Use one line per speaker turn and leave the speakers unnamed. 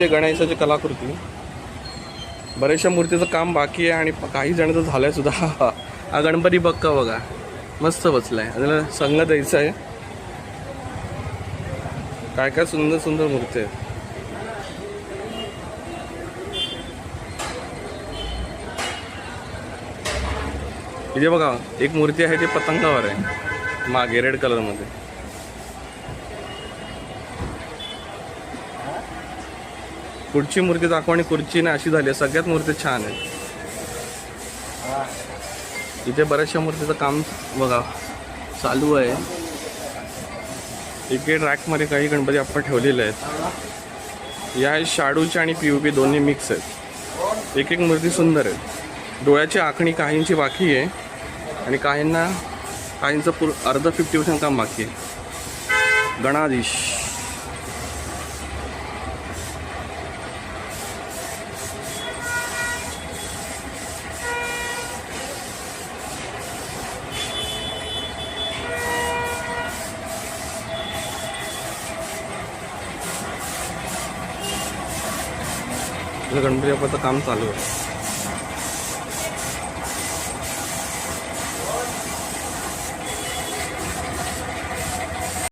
ते गणेशाची कलाकृती. बऱ्याचशा मूर्तीचं काम बाकी आहे आणि काही जणांचं झालंय सुद्धा. हा गणपती बक्का बघा. मस्त बसलाय. त्याला संघ द्यायचा आहे काय काय सुंदर सुंदर मूर्ती आहेत. इथे बघा एक मूर्ती आहे ती पतंगावर आहे. मागे रेड कलरमध्ये पुढची मूर्ती दाखव आणि खुर्ची नाही अशी झाली आहे. सगळ्यात मूर्ती छान आहेत. इथे बऱ्याचशा मूर्तीचं काम बघा. चालू आहे. इकडे रॅकमध्ये काही गणपती आपण ठेवलेले आहेत. या शाडूचे आणि पी पी दोन्ही मिक्स आहेत. एक एक मूर्ती सुंदर आहे डोळ्याची आखणी काहींची बाकी आहे. आणि काहींना काहींचं पूर अर्ध फिफ्टी पर्सेंट काम बाकी आहे. गणाधीश. गणपती बाप्पाचं म्हणजे काम चालू आहे.